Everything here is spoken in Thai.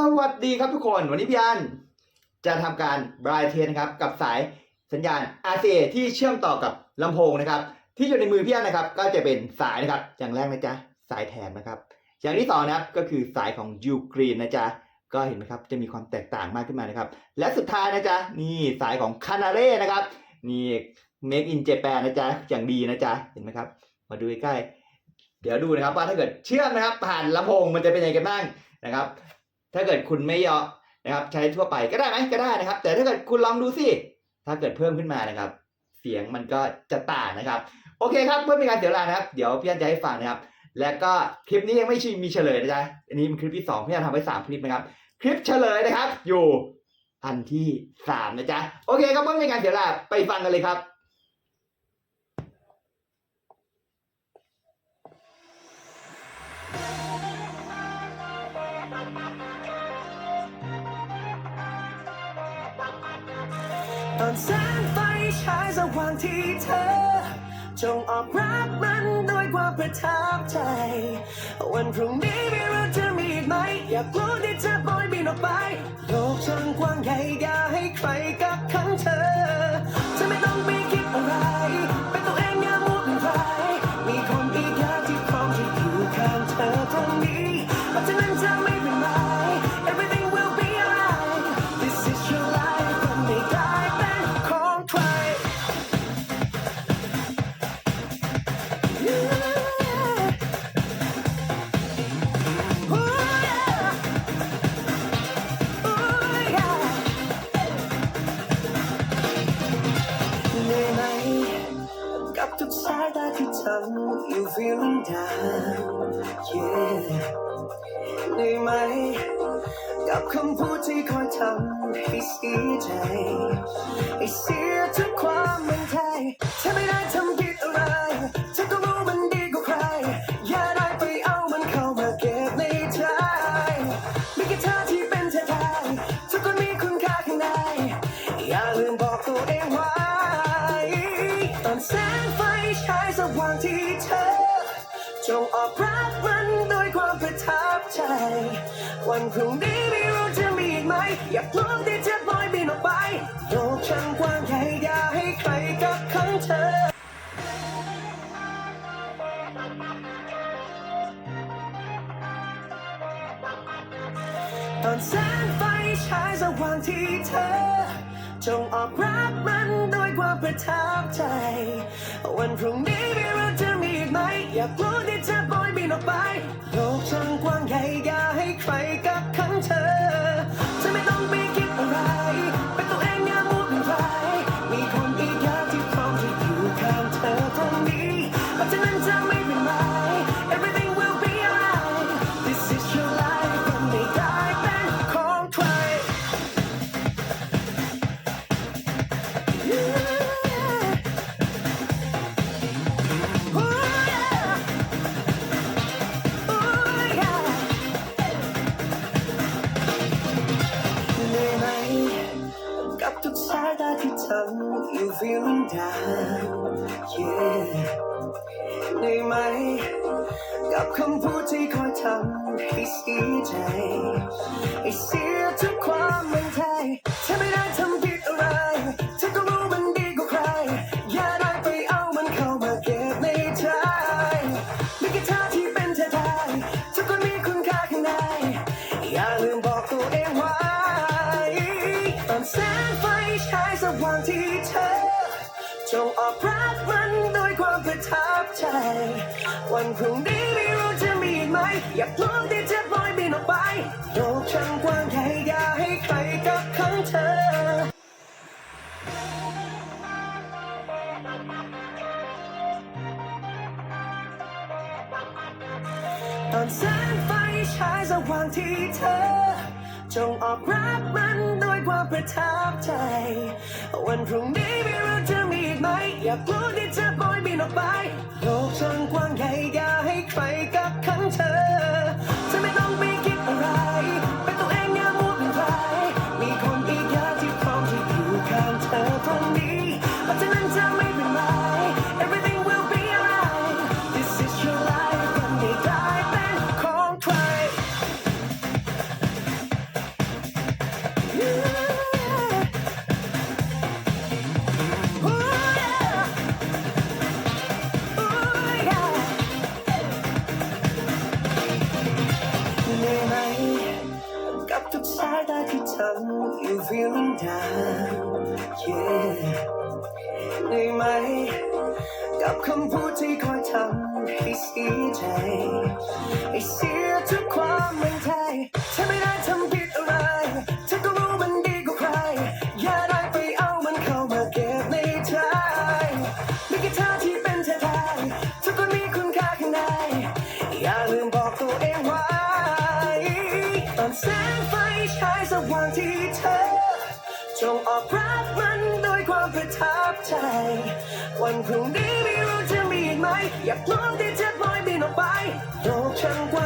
สวัสดีครับทุกคนวันนี้พี่อันจะทำการบรายเทนนะครับกับสายสัญญาณ RCA ที่เชื่อมต่อกับลำโพงนะครับ ที่อยู่ในมือพี่อันนะครับ ก็จะเป็นสายนะครับอย่างแรกนะจ๊ะสายแถมนะครับ อย่างที่สองนะครับก็คือสายของยูกรีนนะจ๊ะก็เห็นไหมครับจะมีความแตกต่างมากขึ้นมานะครับ และสุดท้ายนะจ๊ะนี่สายของคานาเร่นะครับนี่ Make in Japan นะจ๊ะอย่างดีนะจ๊ะเห็นไหมครับ มาดูใกล้เดี๋ยวดูนะครับว่าถ้าเกิดเชื่อมนะครับ ผ่านลำโพงมันจะเป็นยังไงกันบ้างนะครับ ถ้าเกิดคุณไม่ยอมนะครับ ใช้ทั่วไปก็ได้ไหมก็ได้นะครับ แต่ถ้าเกิดคุณลองดูสิถ้าเกิดเพิ่มขึ้นมานะครับ เสียงมันก็จะต่างนะครับ โอเคครับเพื่อเป็นการเสียเวลานะครับ เดี๋ยวพี่อันจะให้ฟังนะครับ และก็คลิปนี้ยังไม่มีเฉลยนะจ๊ะอันนี้เป็นคลิปที่สองพี่อันทำไว้สามคลิปนะครับ คลิปเฉลยนะครับ อยู่อันที่สามนะจ๊ะโอเคครับเพื่อเป็นการเสียเวลาไปฟังกันเลยครับ ตอนแสงไฟฉายสว่างที่เธอ จงออกรับมันด้วยความประทับใจ วันพรุ่งนี้ไม่รู้จะมีอีกไหม อยากรู้ที่จะปล่อยบินออกไป โลกช่างกว้างใหญ่อย่าให้ใครกัก กับทุกสายตาที่ทำ you feeling down yeah เหนื่อยไหม กับคำพูดที่คอยทำให้เสียใจให้เสีย ใจ วันพรุ่งนี้ไม่รู้จะมีอีกไหม อยากลองที่จะปล่อยบินออกไปโลกช่างกว้างใหญ่อย่าให้ใครกักขังเธอตอนแสงไฟฉายสว่างที่เธอ จงออกรับมันด้วยความประทับใจ วันพรุ่งนี้ไม่รู้จะมี ไหม อยากรู้ที่จะปล่อยบินออกไป โลกช่างกว้างใหญ่อย่าให้ใครกักขังเธอ กสายตาที่ทำ you feeling down yeah เหนื่อยไหมกับคำพู ฉายสว่างที่เธอ จงออกรับมันด้วยความประทับใจ วันพรุ่งนี้ไม่รู้จะมีอีกไหม อยากลองที่จะปล่อยบินออกไปโลกช่างกว้างใหญ่อย่าให้ใครกักขังเธอ ตอนแสงไฟฉายสว่างที่เธอ จงออกรับมัน วยความประทับใจ วันพรุ่งนี้ไม่รู้จะมีอีกไหม อยากรู้ที่จะปล่อยบินออกไป โลกช่างกว้างใหญ่อย่าให้ใครกักขังเธอ สายตาที่ทำ you feeling down yeah เหนื่อยไหม กับคำพูดที่คอยทำให้เสียใจให้เสีย ระหว่างที่เธอ จงออกรับมันด้วยความประทับใจ วันพรุ่งนี้ไม่รู้จะมีอีกไหม อยาพร้อมที่จะปล่อยบินออกไปโลกช่างกว้าง